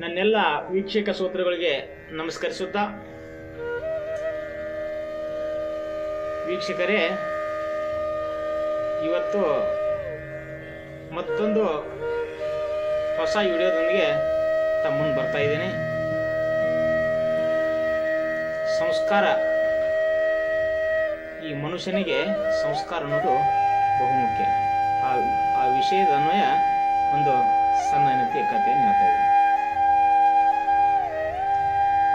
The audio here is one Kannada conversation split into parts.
ನನ್ನೆಲ್ಲ ವೀಕ್ಷಕ ಸೂತ್ರಗಳಿಗೆ ನಮಸ್ಕರಿಸುತ್ತಾ, ವೀಕ್ಷಕರೇ, ಇವತ್ತು ಮತ್ತೊಂದು ಹೊಸ ವಿಡಿಯೋದೊಂದಿಗೆ ತಮ್ಮ ಮುಂದೆ ಬರ್ತಾ ಇದ್ದೀನಿ. ಸಂಸ್ಕಾರ. ಈ ಮನುಷ್ಯನಿಗೆ ಸಂಸ್ಕಾರ ಅನ್ನೋದು ಬಹುಮುಖ್ಯ ಆ ಆ ವಿಷಯದ ಅನ್ವಯ ಒಂದು ಸಣ್ಣ ಕಥೆಯನ್ನು ಹೇಳ್ತಾ ಇದ್ದೀನಿ.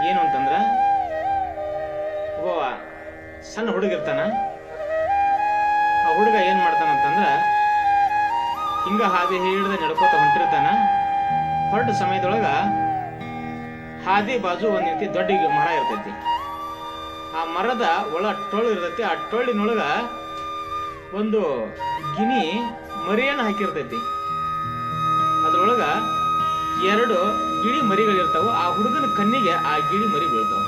ಏನು ಅಂತಂದ್ರೆ ಒಬ್ಬ ಸಣ್ಣ ಹುಡುಗ ಇರ್ತಾನ. ಆ ಹುಡುಗ ಏನು ಮಾಡ್ತಾನಂತಂದ್ರ, ಹಿಂಗ ಹಾದಿ ಹಿಡಿದ ನಡ್ಕೋತ ಹೊಂಟಿರ್ತಾನ. ಹೊರಟ ಸಮಯದೊಳಗ ಹಾದಿ ಬಾಜು ಒಂದು ನಿಂತಿ ದೊಡ್ಡ ಮರ ಇರ್ತೈತಿ. ಆ ಮರದ ಒಳ ಟೊಳ್ಳು ಇರ್ತೈತಿ. ಆ ಟೊಳ್ಳಿನೊಳಗ ಒಂದು ಗಿನಿ ಮರಿಯನ್ನು ಹಾಕಿರ್ತೈತಿ. ಅದ್ರೊಳಗ ಎರಡು ಗಿಳಿ ಮರಿಗಳಿರ್ತಾವ, ಆ ಹುಡುಗನ ಕಣ್ಣಿಗೆ ಆ ಗಿಳಿ ಮರಿ ಬೀಳ್ತಾವ.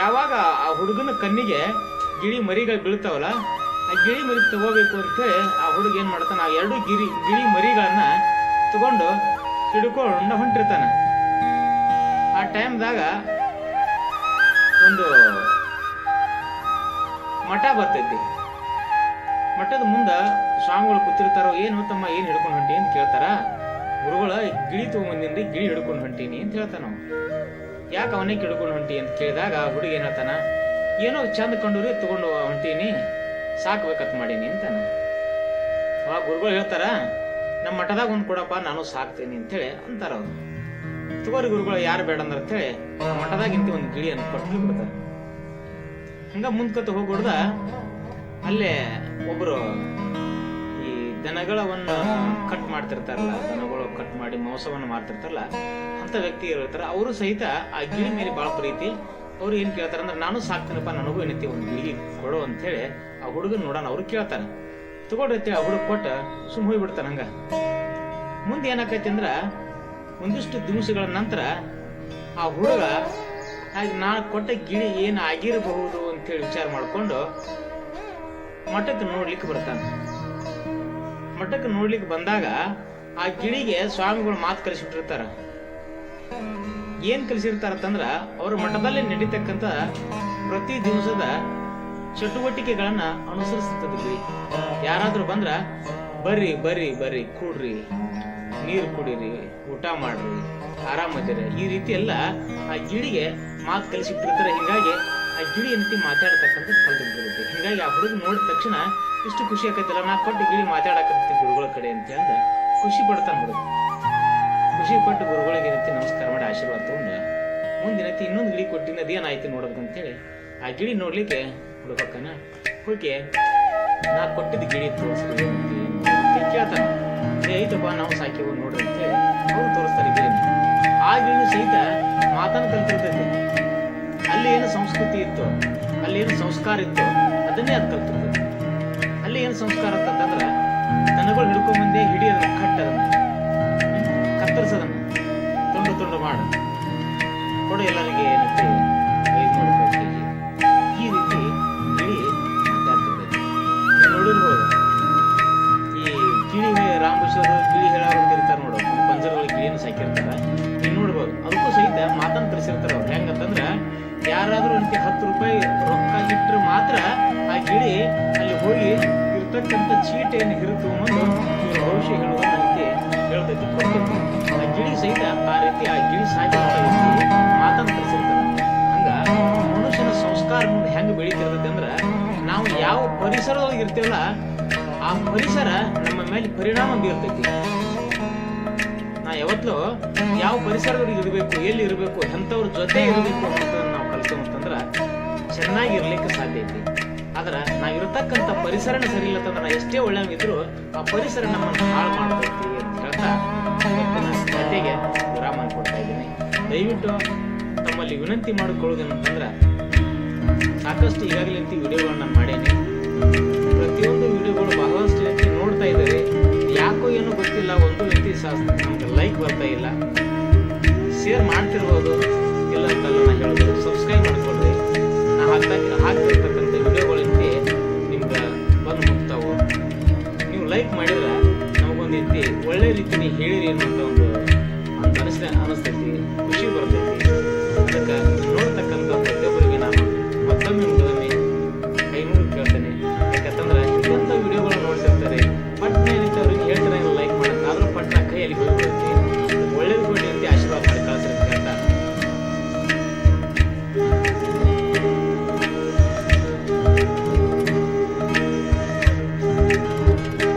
ಯಾವಾಗ ಆ ಹುಡುಗನ ಕಣ್ಣಿಗೆ ಗಿಳಿ ಮರಿಗಳು ಬೀಳ್ತಾವಲ್ಲ, ಆ ಗಿಳಿ ಮರಿ ತಗೋಬೇಕು ಅಂತೇಳಿ ಆ ಹುಡುಗ ಏನ್ ಮಾಡ್ತಾನ, ಆ ಎರಡು ಗಿರಿ, ಗಿಳಿ ಮರಿಗಳನ್ನ ತಗೊಂಡು ಹಿಡ್ಕೊಂಡು ಹೊಂಟಿರ್ತಾನ. ಆ ಟೈಮ್ದಾಗ ಒಂದು ಮಠ ಬರ್ತೈತಿ. ಮಠದ ಮುಂದ ಸ್ವಾಮಿಗಳು ಕೂತಿರ್ತಾರೋ, ಏನು ತಮ್ಮ ಏನು ಹಿಡ್ಕೊಂಡು ಹೊಂಟಿ ಅಂತ ಕೇಳ್ತಾರ? ಗುರುಗಳ ಗಿಳಿ ತಗೊಂಬಂದಿನ್ರಿ ಗಿಳಿ ಹಿಡ್ಕೊಂಡು ಹೊಂಟೀನಿ ಅಂತ ಹೇಳ್ತಾನ ನಾವು ಯಾಕೆ ಅವನೇ ಕಿಡ್ಕೊಂಡು ಹೊಂಟಿ ಅಂತ ಕೇಳಿದಾಗ ಆ ಹುಡುಗ ಏನ್ ಚಂದ ಕಂಡು ತಗೊಂಡು ಹೊಂಟೀನಿ ಸಾಕ್ಬೇಕತ್ ಮಾಡೀನಿ ಅಂತಾನ. ಆ ಗುರುಗಳು ಹೇಳ್ತಾರ, ನಮ್ಮ ಮಠದಾಗ ಒಂದು ಕೊಡಪ್ಪ, ನಾನು ಸಾಕ್ತೀನಿ ಅಂತೇಳಿ ಅಂತಾರ ಅವ್ರು. ತಗೋರಿ ಗುರುಗಳು, ಯಾರು ಬೇಡ ಅಂದ್ರೆ ಅಂತೇಳಿ ಮಠದಾಗ ಇಂತ ಒಂದು ಗಿಳಿಯನ್ನು ಕೊಟ್ಟು ಬಿಡ್ತಾರೆ. ಹಂಗ ಮುಂದ್ಕತ್ತ ಹೋಗ್ಬಿಡ್ದ ಅಲ್ಲೇ ಒಬ್ರು ಈ ದನಗಳವನ್ನ ಕಟ್ ಮಾಡ್ತಿರ್ತಾರಲ್ಲ, ದನಗಳು ಕಟ್ ಮಾಡಿ ಮೋಸವನ್ನು ಮಾಡ್ತಿರ್ತಾರಲ್ಲ ಅಂತ ವ್ಯಕ್ತಿ ಇರ್ತಾರ ಅವರು ಸಹಿತ ಆ ಗಿಳಿ ಮೇಲೆ ಬಹಳ ಪ್ರೀತಿ. ಅವ್ರು ಏನ್ ಕೇಳ್ತಾರೆ ಅಂದ್ರೆ, ನಾನು ಸಾಕ್ತೀನಪ್ಪ, ನನಗೂ ಏನೈತಿ ಒಂದು ಗಿಳಿ ಕೊಡು ಅಂತ ಹೇಳಿ ಆ ಹುಡುಗನ್ ನೋಡೋಣ, ಅವ್ರು ಕೇಳ್ತಾರ. ತಗೊಳ್ರಿ ಆ ಹುಡುಗ ಕೊಟ್ಟ ಸುಮ್ ಹೋಗ್ಬಿಡ್ತಾನ ಹಂಗ. ಮುಂದೆ ಏನಾಕೈತಿ ಅಂದ್ರ, ಒಂದಿಷ್ಟು ದಿವಸಗಳ ನಂತರ ಆ ಹುಡುಗ ಹಾಗೆ, ನಾ ಕೊಟ್ಟ ಗಿಳಿ ಏನು ಆಗಿರಬಹುದು? ಅಂತೇಳಿ ವಿಚಾರ ಮಾಡ್ಕೊಂಡು ಮಠಕ್ಕೆ ನೋಡ್ಲಿಕ್ಕೆ ಬರ್ತಾನೆ. ಮಠಕ್ಕೆ ನೋಡ್ಲಿಕ್ಕೆ ಬಂದಾಗ ಆ ಗಿಳಿಗೆ ಸ್ವಾಮಿಗಳು ಮಾತು ಕಲಿಸಿಬಿಟ್ಟಿರ್ತಾರ ಏನ್ ಕಲಿಸಿರ್ತಾರಂತಂದ್ರ ಅವ್ರ ಮಠದಲ್ಲಿ ನಡೀತಕ್ಕಂತ ಪ್ರತಿ ದಿವಸದ ಚಟುವಟಿಕೆಗಳನ್ನ ಅನುಸರಿಸುತ್ತದೆ ಯಾರಾದ್ರೂ ಬಂದ್ರ ಬರ್ರಿ ಬರ್ರಿ ಬರ್ರಿ, ಕೂಡ್ರಿ, ನೀರು ಕುಡೀರಿ, ಊಟ ಮಾಡ್ರಿ ಆರಾಮದಿರಿ ಈ ರೀತಿ ಎಲ್ಲ ಆ ಗಿಳಿಗೆ ಮಾತು ಕಲಿಸಿಟ್ಟಿರ್ತಾರೆ. ಹಿಂಗಾಗಿ ಗಿಳಿ ಅಂತ ಮಾತಾಡತಕ್ಕಂಥ ಕಲ್ತಿರ್ತೈತಿ ಹೀಗಾಗಿ ಆ ಹುಡುಗ ನೋಡಿದ ತಕ್ಷಣ ಇಷ್ಟು ಖುಷಿ ಆಕೈತಲ್ಲ, ನಾ ಕೊಟ್ಟು ಗಿಳಿ ಮಾತಾಡಕತ್ತಿ ಗುರುಗಳ ಕಡೆ ಅಂತ ಅಂದ. ಖುಷಿ ಪಡ್ತಾನೆ ಹುಡುಗ. ಖುಷಿ ಪಟ್ಟು ಗುರುಗಳಿಗೆ ಏನಂತಿ, ನಮಸ್ಕಾರ ಮಾಡಿ ಆಶೀರ್ವಾದ ತಗೊಂಡು. ಮುಂದಿನತಿ ಇನ್ನೊಂದು ಗಿಳಿ ಕೊಟ್ಟಿನ ಅದೇನಾಯ್ತು ನೋಡೋದಂತೇಳಿ ಆ ಗಿಳಿ ನೋಡ್ಲಿಕ್ಕೆ ಹುಡುಗಕ್ಕನ ಹೋಗಿ ನಾ ಕೊಟ್ಟಿದ್ದ ಗಿಳಿ ತೋರಿಸ್ರಿ ಕೇಳ್ತಾನೆ. ಐತಪ್ಪ, ನಾವು ಸಾಕಿವು ನೋಡ್ರಿ ಅಂತೇಳಿ ಅವ್ರು ತೋರಿಸ್ತಾರೆ ಗಿಳಿನ. ಆ ಗಿಳಿ ಸಹಿತ ಮಾತನ್ನು ಕಲ್ತಿರ್ತೈತಿ ಅಲ್ಲಿ ಏನು ಸಂಸ್ಕೃತಿ ಇತ್ತು ಅಲ್ಲಿ ಏನು ಸಂಸ್ಕಾರ ಇತ್ತು, ಅದನ್ನೇ ಅದು ಕಲ್ತಿರ್ತೈತಿ ಅಲ್ಲಿ ಏನು ಸಂಸ್ಕಾರ ಅಂತಂದ್ರೆ, ದನಗಳು ಹಿಡ್ಕೊಂಬಂದೆ ಹಿಡಿಯೋದನ್ನು ಅದನ್ನ ಕತ್ತರಿಸೋದನ್ನು, ತುಂಡು ತುಂಡು ಮಾಡು ಕೊಡು ಎಲ್ಲರಿಗೆ ಏನಂತೆ? ಏನು ಈ ರೀತಿ ನೋಡಿರ್ಬೋದು. ಈ ಗಿಳಿ ಹೇಳೋರು ಅಂತ ನೋಡು. ಪಂಜರಗಳಿಗೆ ಗಿಳಿಯನ್ನು ಸಾಕಿರ್ತಾರ. ನೀವು ನೋಡ್ಬೋದು. ಅದಕ್ಕೂ ಸಹಿತ ಮಾತನ್ನು ತರಿಸಿರ್ತಾರೆ ಯಾರಾದ್ರೂ ಅದಕ್ಕೆ ಹತ್ತು ರೂಪಾಯಿ ರೊಕ್ಕ ಇಟ್ಟರೆ ಮಾತ್ರ ಆ ಗಿಳಿ ಅಲ್ಲಿ ಹೋಗಿ ಇರ್ತಕ್ಕಂಥ ಚೀಟೆಯನ್ನು ಹಿರಿದು ಇವ್ರ ಭವಿಷ್ಯ ಹೇಳುವುದನ್ನ ರೀತಿ ಹೇಳ್ತೈತಿ ಆ ಗಿಳಿ ಸಹಿತ ಆ ರೀತಿ ಆ ಗಿಳಿ ಸಾಕಿ ಮಾತನ್ನು ಕಳಿಸಿರ್ತಾರೆ ಮನುಷ್ಯನ ಸಂಸ್ಕಾರ ಹೆಂಗೆ ಬೆಳೀತಿರ್ತೈತೆ ಅಂದ್ರೆ ನಾವು ಯಾವ ಪರಿಸರದೊಳಗೆ ಇರ್ತೇವಲ್ಲ, ಆ ಪರಿಸರ ನಮ್ಮ ಮೇಲೆ ಪರಿಣಾಮ ಬೀರ್ತೈತಿ. ನಾ ಯಾವತ್ತೂ ಯಾವ ಪರಿಸರದೊಳಗೆ ಇರಬೇಕು, ಎಲ್ಲಿ ಇರಬೇಕು, ಎಂಥವ್ರ ಜೊತೆ ಇರಬೇಕು ಅಂತಂದ್ರ ಚೆನ್ನಾಗಿ ಇರ್ಲಿಕ್ಕೆ ಸಾಧ್ಯ ಐತಿ. ಆದ್ರೆ ನಾವು ಇರತಕ್ಕಂಥ ಪರಿಸರನ ಸರಿ ಇಲ್ಲ ಅಂತಂದ್ರೆ ಎಷ್ಟೇ ಒಳ್ಳೆಯವಿದ್ರು ಆ ಪರಿಸರ ನಮ್ಮನ್ನು ಹಾಳು ಮಾಡ್ತೈತಿ ಅಂತ ಹೇಳ್ತಾ ಕತೆಗೆ ವಿರಾಮ ಕೊಡ್ತಾ ಇದ್ದೀನಿ. ದಯವಿಟ್ಟು ತಮ್ಮಲ್ಲಿ ವಿನಂತಿ ಮಾಡಿಕೊಳ್ಳೋದೇನಂತಂದ್ರೆ ಸಾಕಷ್ಟು ಈಗಾಗಲೇ ವಿಡಿಯೋಗಳನ್ನ ಮಾಡೇನಿ. ಪ್ರತಿಯೊಂದು ವಿಡಿಯೋಗಳು ಬಹಳಷ್ಟು ವ್ಯಕ್ತಿ ನೋಡ್ತಾ ಇದ್ದಾರೆ. ಯಾಕೋ ಏನೋ ಗೊತ್ತಿಲ್ಲ, ಒಂದು ವ್ಯಕ್ತಿ ನಮ್ಗೆ ಲೈಕ್ ಬರ್ತಾ ಇಲ್ಲ. ಶೇರ್ ಮಾಡ್ತಿರ್ಬೋದು. ಇಲ್ಲ ಅಂತಲ್ಲ ನಾನು ಹೇಳೋದು ಸಬ್ಸ್ಕ್ರೈಬ್ ಹಾಕ್ತಾ ಹಾಕ್ತಿರ್ತಕ್ಕಂಥ ವಿಡಿಯೋಗಳಂತೆ ನಿಮ್ಗೆ ಬಂದು ಮುಟ್ತಾವು ನೀವು ಲೈಕ್ ಮಾಡಿದ್ರೆ ನಮಗೊಂದು ರೀತಿ ಒಳ್ಳೆ ರೀತಿಯಲ್ಲಿ ಹೇಳಿರಿ ಅನ್ನೋಂಥ ಒಂದು ಅಂತ ಅನಿಸ್ತೈತಿ, ಖುಷಿ ಬರ್ತೈತಿ.